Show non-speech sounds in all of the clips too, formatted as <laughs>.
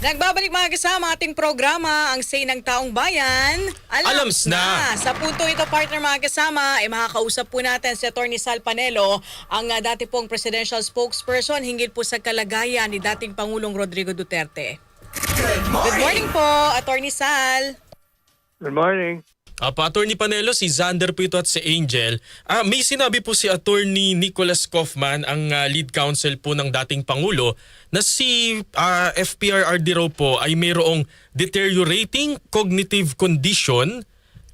Nagbabalik mga kasama ating programa, ang Say ng Taong Bayan. Alams na. Sa punto ito, partner mga kasama, ay makakausap po natin si Atty. Sal Panelo, ang ah, dati pong presidential spokesperson hinggil po sa kalagayan ni dating Pangulong Rodrigo Duterte. Good morning po, Atty. Sal. Good morning. Apo, Attorney Panelo, si Xander Pito at si Angel. Ah, may sinabi po si Attorney Nicholas Kaufman, ang ah, lead counsel po ng dating Pangulo, na si ah, FPRRD raw po ay mayroong deteriorating cognitive condition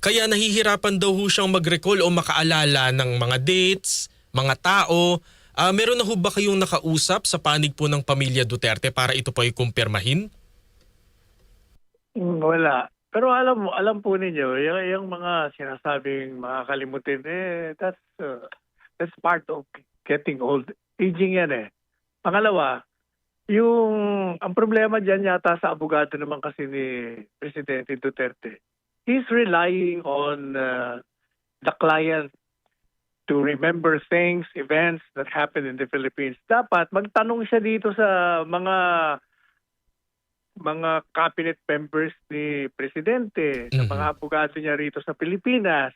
kaya nahihirapan daw ho siyang mag-recall o makaalala ng mga dates, mga tao. Ah, meron na ho ba kayong nakausap sa panig po ng pamilya Duterte para ito po ay kumpirmahin? Wala. Pero alam mo, alam po ninyo, yung, yung mga sinasabing makakalimutin, eh, that's, uh, that's part of getting old. Aging yan eh. Pangalawa, yung, ang problema dyan yata sa abogado naman kasi ni Presidente Duterte, he's relying on uh, the client to remember things, events that happened in the Philippines. Dapat magtanong siya dito sa mga mga cabinet members ni Presidente, sa Mhm. mga abogado niya rito sa Pilipinas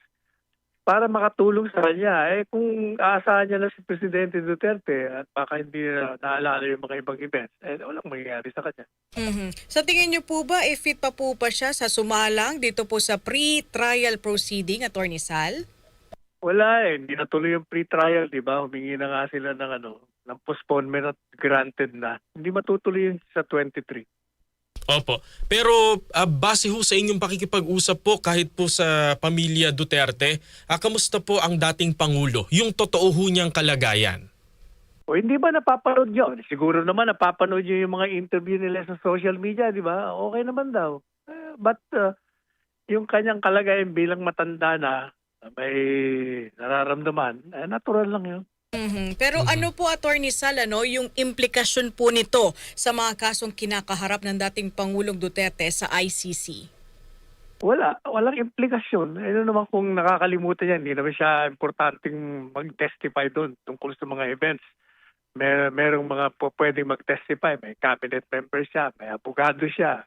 para makatulong sa kanya. Eh kung aasahan niya na si Presidente Duterte at baka hindi na naalala yung mga ibang events, eh walang mangyayari sa kanya. Mhm. Sa tingin niyo po ba, if fit pa po pa siya sa sumalang dito po sa pre-trial proceeding, Atty. Sal? Wala eh, hindi natuloy yung pre-trial, di ba? Humingi na nga sila ng ano, ng postponement at granted na. Hindi matutuloy yun sa 23. Opo. Pero ah, base ho sa inyong pakikipag-usap po kahit po sa pamilya Duterte, ah, kamusta po ang dating Pangulo? Yung totoo ho niyang kalagayan? O hindi ba napapanood nyo? Siguro naman napapanood nyo yung mga interview nila sa social media, di ba? Okay naman daw. Eh, but uh, yung kanyang kalagayan bilang matanda na, may nararamdaman, eh, natural lang yun. Mhm. Pero ano po, Attorney Sal, ano, yung implikasyon po nito sa mga kasong kinakaharap ng dating Pangulong Duterte sa ICC? Wala, walang implikasyon. Ano naman kung nakakalimutan yan, hindi naman siya importanteng mag-testify doon tungkol sa mga events. Mer merong mga po pwedeng mag-testify. May cabinet member siya, may abogado siya.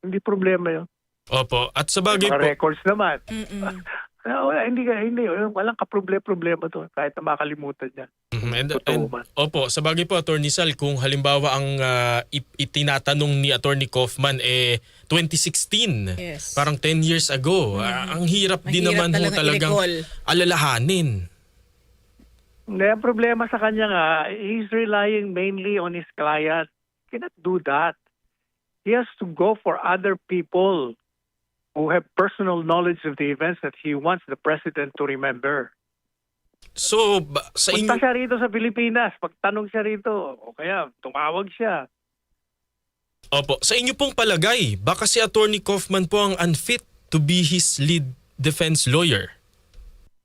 Hindi problema yun. Opo. At sa bagay mga po, records naman. Mm-mm. <laughs> Ah, wala, hindi ka, hindi. Walang kaproblema-problema to. Kahit na makalimutan niya. Mhm. and, Totoo and- man. opo, sa bagay po Attorney Sal, kung halimbawa ang ip- itinatanong ni Attorney Kaufman eh 2016, Yes. parang 10 years ago, ah, ang hirap din Mahirap naman ho talaga talagang i-recall. alalahanin. Hindi, ang problema sa kanya nga, he's relying mainly on his client. Cannot do that. He has to go for other people who have personal knowledge of the events that he wants the president to remember. So, ba- sa Punta inyo siya rito sa Pilipinas, pagtanong siya rito, o kaya tumawag siya. Opo, sa inyo pong palagay, baka si Attorney Kaufman po ang unfit to be his lead defense lawyer.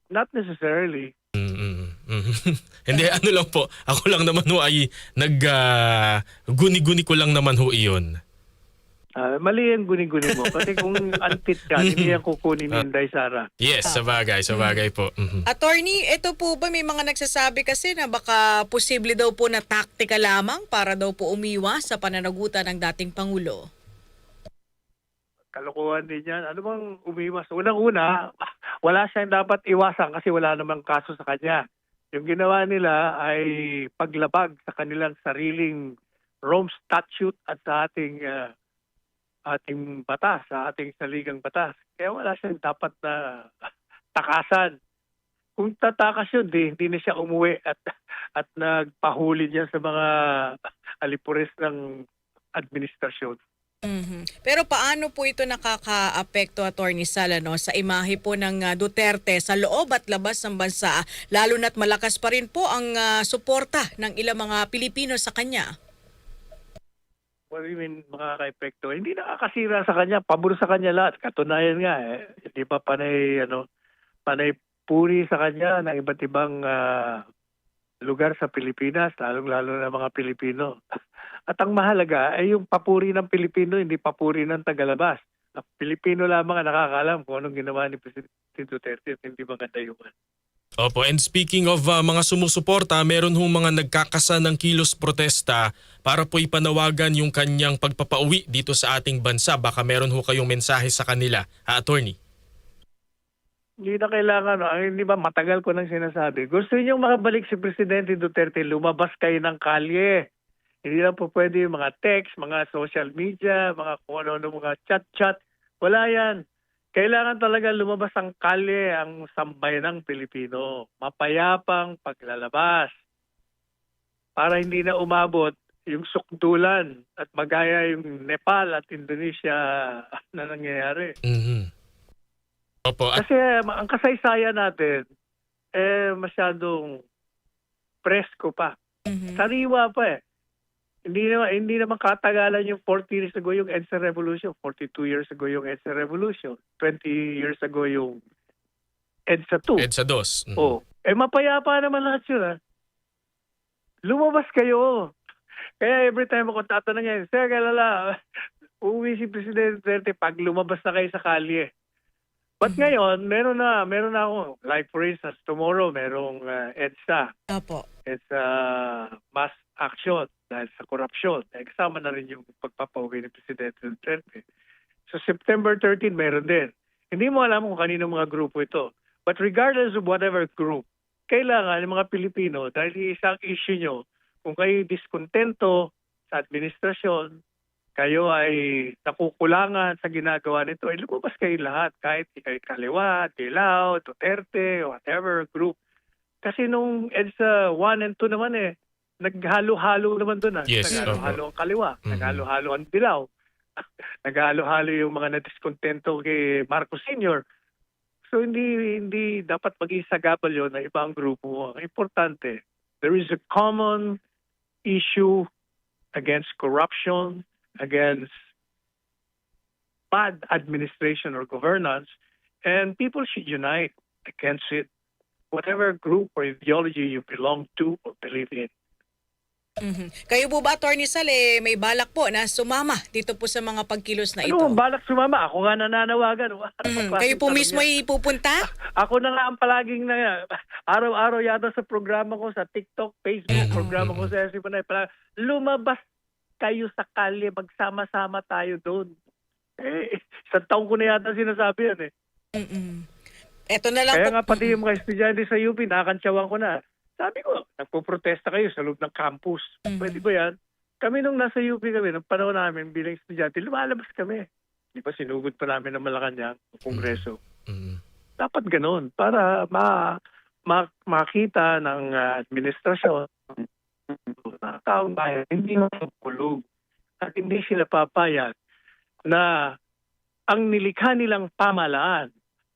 Not necessarily. Mm, mm. <laughs> Hindi, ano lang po. Ako lang naman ho ay nag ah, guni-guni ko lang naman ho iyon. Ah, mali ang guni-guni mo. Kasi kung unfit ka, <laughs> hindi yan kukunin ni Inday Sara. Yes, sa bagay, sa bagay po. Mhm. Attorney, ito po ba may mga nagsasabi kasi na baka posible daw po na taktika lamang para daw po umiwas sa pananagutan ng dating Pangulo? kalokohan din yan. Ano bang umiwas? Unang-una, wala siyang dapat iwasan kasi wala namang kaso sa kanya. Yung ginawa nila ay paglabag sa kanilang sariling Rome Statute at sa ating ah, ating batas, sa ating saligang batas. Kaya wala siyang dapat na <laughs> takasan. Kung tatakas yun, di, hindi na siya umuwi at <laughs> at nagpahuli niya sa mga <laughs> alipures ng administrasyon. Mhm. Pero paano po ito nakaka-apekto, Attorney Sala, no, sa imahe po ng ah, Duterte sa loob at labas ng bansa, lalo na't malakas pa rin po ang ah, suporta ng ilang mga Pilipino sa kanya? What do you mean makaka-epekto? Hindi nakakasira sa kanya, pabor sa kanya lahat. Katunayan nga eh, hindi pa panay ano, panay puri sa kanya ng iba't ibang ah, lugar sa Pilipinas, lalong-lalo na mga Pilipino. <laughs> At ang mahalaga ay yung papuri ng Pilipino, hindi papuri ng tagalabas. Ang Pilipino lamang ang nakakaalam kung anong ginawa ni Presidente Duterte at hindi maganda yun. Opo, and speaking of uh, mga sumusuporta, meron hong mga nagkakasa ng kilos protesta para po ipanawagan yung kanyang pagpapauwi dito sa ating bansa. Baka meron ho kayong mensahe sa kanila, ha, attorney? Hindi na kailangan, no? Hindi ba matagal ko nang sinasabi. Gusto niyo makabalik si Presidente Duterte, lumabas kayo ng kalye. Hindi lang po pwede yung mga text, mga social media, mga kung ano mga chat-chat. Wala yan. Kailangan talaga lumabas ang kalye, ang sambayanang Pilipino. Mapayapang paglalabas. Para hindi na umabot yung sukdulan at magaya yung Nepal at Indonesia na nangyayari. Mhm. Opo, at Kasi ang kasaysayan natin, eh, masyadong presko pa. Mhm. Sariwa pa eh. Hindi naman, hindi naman katagalan yung 40 years ago yung EDSA Revolution, 42 years ago yung EDSA Revolution, 20 years ago yung EDSA 2. EDSA 2. Mhm. Oh, eh mapayapa naman lahat yun ah. Lumabas kayo. Kaya every time ako tatanungin, Sir, kalala, uuwi si Presidente Duterte pag lumabas na kayo sa kalye. But ngayon, meron na, meron na ako, like for instance, tomorrow merong uh, EDSA. Opo. It's uh, mass action dahil sa korupsyon. Eh, na rin yung pagpapauwi ni Presidente Duterte. So September 13, meron din. Hindi mo alam kung kanino mga grupo ito. But regardless of whatever group, kailangan ng mga Pilipino, dahil isang issue nyo, kung kayo diskontento sa administrasyon, kayo ay nakukulangan sa ginagawa nito, ay lumabas kayo lahat, kahit kayo kaliwa, dilaw, Duterte, whatever group. Kasi nung EDSA 1 and 2 naman eh, naghalo-halo naman doon ah. Yes, naghalo-halo ang kaliwa, Mhm. naghalo-halo ang dilaw. <laughs> naghalo-halo yung mga na-diskontento kay Marcos Sr. So hindi hindi dapat maging sagabal yun na ibang grupo. Ang importante, there is a common issue against corruption, against bad administration or governance, and people should unite against it, whatever group or ideology you belong to or believe in. Mhm. Kayo po ba, Attorney Sal, eh, may balak po na sumama dito po sa mga pagkilos na ito? Ano, balak sumama. Ako nga nananawagan. Mhm. ba Kayo po mismo tanong yan? ay pupunta? <laughs> Ako na nga ang palaging na araw-araw yata sa programa ko sa TikTok, Facebook, Mhm, programa ko mhm. sa SC Panay. Lumabas kayo sa kalye, magsama-sama tayo doon. Eh, isang taong ko na yata sinasabi yan eh. Mm-mm. Ito na lang Kaya po. nga pati yung mga estudyante sa UP, nakakantsawan ko na. Sabi ko, nagpo-protesta kayo sa loob ng campus. Mhm. Pwede ba yan? Kami nung nasa UP kami, nung panahon namin bilang estudyante, lumalabas kami. Di ba sinugod pa namin ng Malacanang, ng Kongreso. Mhm. Dapat ganun para ma, ma makita ng ah, administrasyon na taong bayan hindi makulog at hindi sila papayag na ang nilikha nilang pamalaan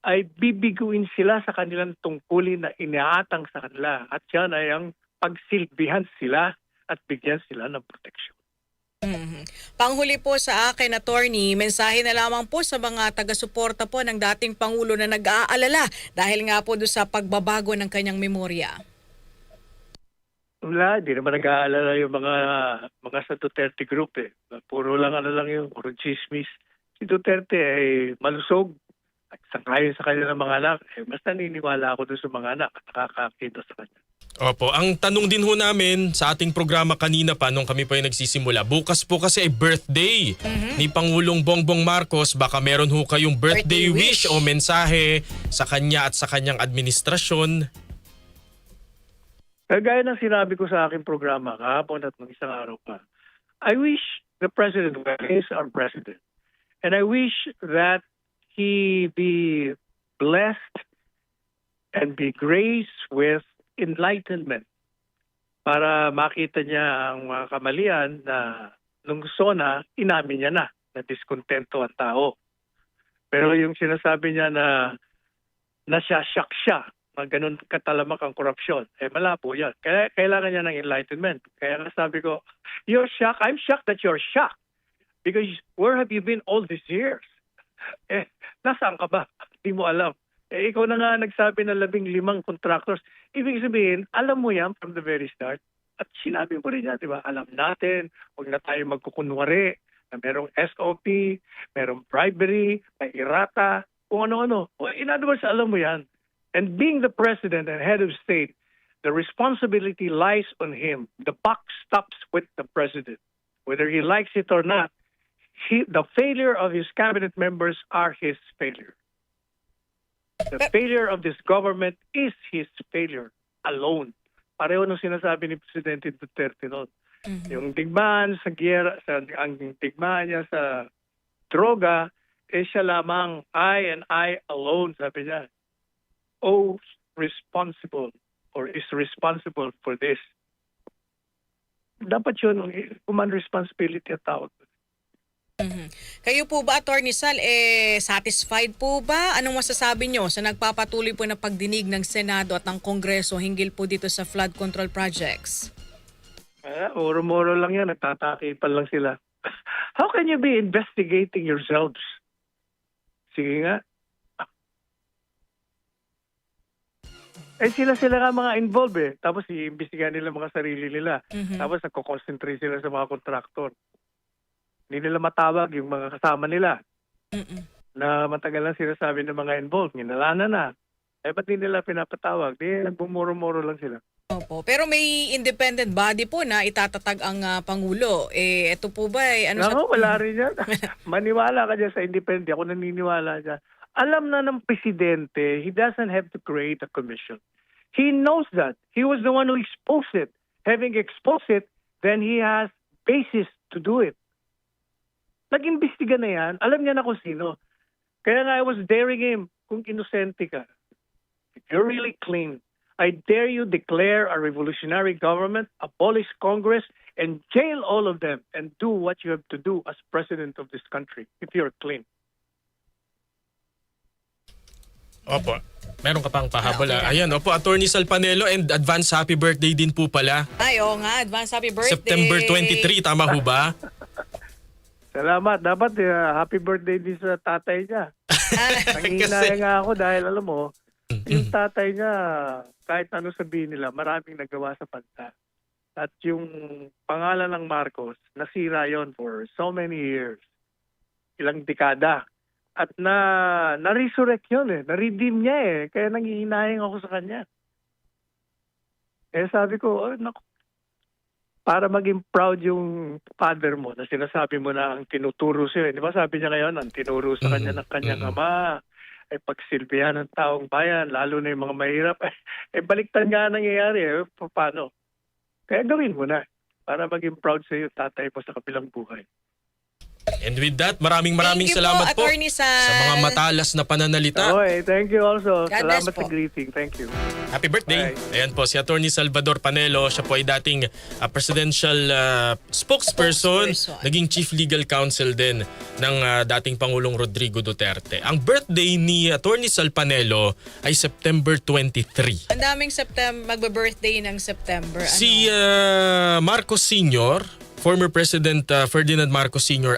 ay bibiguin sila sa kanilang tungkulin na iniatang sa kanila at yan ay ang pagsilbihan sila at bigyan sila ng proteksyon. Mhm. Panghuli po sa akin, Attorney, mensahe na lamang po sa mga taga-suporta po ng dating Pangulo na nag-aalala dahil nga po doon sa pagbabago ng kanyang memorya. Wala, di naman nag-aalala yung mga mga sa Duterte group eh. Puro lang ano lang yung, puro chismis. Si Duterte ay malusog at sangayon sa kanilang mga anak. Eh, mas naniniwala ako doon sa mga anak at nakakakita sa kanya. Opo, ang tanong din ho namin sa ating programa kanina pa nung kami po ay nagsisimula, bukas po kasi ay birthday ni Pangulong Bongbong Marcos. Baka meron ho kayong birthday, Birthday wish. wish. o mensahe sa kanya at sa kanyang administrasyon. Kagaya ng sinabi ko sa aking programa kahapon at ng isang araw pa, I wish the President is our President. And I wish that he be blessed and be graced with enlightenment para makita niya ang mga kamalian na nung SONA, inamin niya na na diskontento ang tao. Pero yung sinasabi niya na nasyasyak siya na ganun katalamak ang korupsyon, eh malabo yan. Kaya kailangan niya ng enlightenment. Kaya sabi ko, you're shocked. I'm shocked that you're shocked. Because where have you been all these years? <laughs> Eh, nasaan ka ba? <laughs> Hindi mo alam. Eh, ikaw na nga nagsabi ng labing limang contractors. Ibig sabihin, alam mo yan from the very start. At sinabi mo rin yan, di ba? Alam natin, huwag na tayo magkukunwari na merong SOP, merong bribery, may irata, kung ano-ano. In other words, alam mo yan. And being the president and head of state, the responsibility lies on him. The buck stops with the president. Whether he likes it or not, he, the failure of his cabinet members are his failure. The But- failure of this government is his failure alone. Pareho nung sinasabi ni Presidente Duterte noon. Yung digmaan sa giyera, sa, ang digmaan niya sa droga, eh siya lamang, I and I alone, sabi niya. Oh, responsible or is responsible for this. Dapat yun, human responsibility at tawag. Kayo po ba, Attorney Sal, eh, satisfied po ba? Anong masasabi nyo sa nagpapatuloy po na pagdinig ng Senado at ng Kongreso hinggil po dito sa flood control projects? Ah, oro-moro lang yan, nagtatakipan lang sila. <laughs> How can you be investigating yourselves? Sige nga. Eh sila-sila nga mga involved eh. Tapos iimbestigahan nila mga sarili nila. Mhm. Tapos nagko-concentrate sila sa mga kontraktor. Hindi nila matawag yung mga kasama nila Mm-mm. na matagal lang sinasabi ng mga involved. Ginalanan na. Eh ba't hindi nila pinapatawag? Di nagbumuro-muro lang sila. Opo. Pero may independent body po na itatatag ang ah, Pangulo. Eh, ito po ba, eh, ano Nako, wala rin yan. <laughs> Maniwala ka dyan sa independent. Ako naniniwala dyan. Alam na ng presidente, he doesn't have to create a commission. He knows that. He was the one who exposed it. Having exposed it, then he has basis to do it. Nag-imbestiga na yan. Alam niya na kung sino. Kaya nga I was daring him kung inosente ka. If you're really clean, I dare you declare a revolutionary government, abolish Congress, and jail all of them and do what you have to do as president of this country if you're clean. Opo. Meron ka pang pahabol. Ah, okay ah. Ayan, opo, Attorney Sal Panelo and advance happy birthday din po pala. Ay, oo nga. Advance happy birthday. September 23, tama ho ba? <laughs> Salamat. Dapat uh, happy birthday din sa tatay niya. Nangihinaya <laughs> nga ako dahil alam mo, yung tatay niya, kahit ano sabihin nila, maraming nagawa sa bansa. At yung pangalan ng Marcos, nasira yon for so many years. Ilang dekada. At na, na-resurrect yun eh. Na-redeem niya eh. Kaya nangihinayang ako sa kanya. Eh sabi ko, oh, naku, para maging proud yung father mo na sinasabi mo na ang tinuturo sa'yo. Di ba sabi niya ngayon, ang tinuro sa kanya ng kanyang Mm. ama ay pagsilbihan ng taong bayan, lalo na yung mga mahirap. <laughs> Eh, baliktad nga ang nangyayari. Eh. Pa- Paano? Kaya gawin mo na para maging proud sa'yo tatay mo sa kabilang buhay. And with that, maraming maraming Thank you salamat po, po, Attorney Sal. sa mga matalas na pananalita. Okay, thank you also. God bless Salamat po. sa greeting. Thank you. Happy birthday. Bye. Ayan po, si Attorney Salvador Panelo, siya po ay dating uh, presidential uh, spokesperson, Spokesperson. naging chief legal counsel din ng uh, dating Pangulong Rodrigo Duterte. Ang birthday ni Attorney Sal Panelo ay September 23. Ang daming September, magbe-birthday ng September. Ano? Si uh, Marcos Sr., former President uh, Ferdinand Marcos Sr.